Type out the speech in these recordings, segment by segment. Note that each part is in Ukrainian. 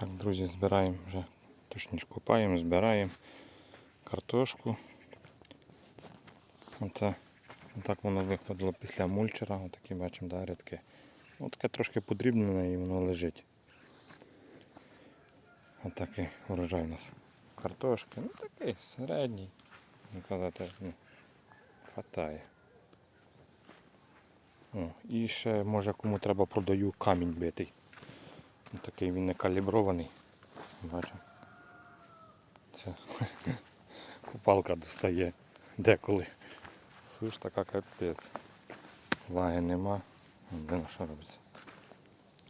Так, друзі, збираємо вже, точніше купаємо, збираємо картошку. Оце, отак воно виходило після мульчера, отакі бачимо, да, рядки. Ну, таке трошки подрібнене і воно лежить. Отакий урожай у нас. Картошки, ну такий середній. Не казати, ну, хватає. О, і ще може кому треба продаю камінь битий. Ось Такий він не калібрований. Бачимо. Це купалка достає деколи. Суш така капець. Ваги нема. Де що робиться.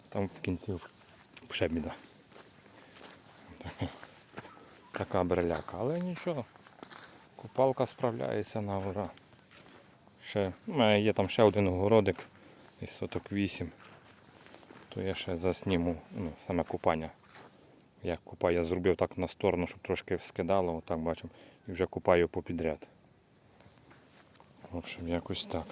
Там в кінці ще біда. Така, така бреляка. Але нічого. Купалка справляється на ура. Ще, у мене є там ще один огородик із соток 8 то я ще засніму ну, саме купання. Як купаю, я зробив так на сторону, щоб трошки скидало, отак бачимо, і вже купаю попідряд. В общем, якось. Так,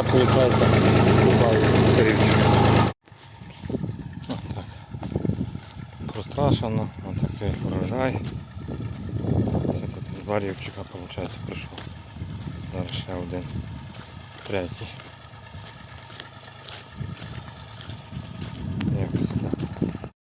виходить, купаю корівчик. Отак. Прострашено, отакий врожай. Це тут два рівчика, виходить, прийшов. Зараз ще один третій.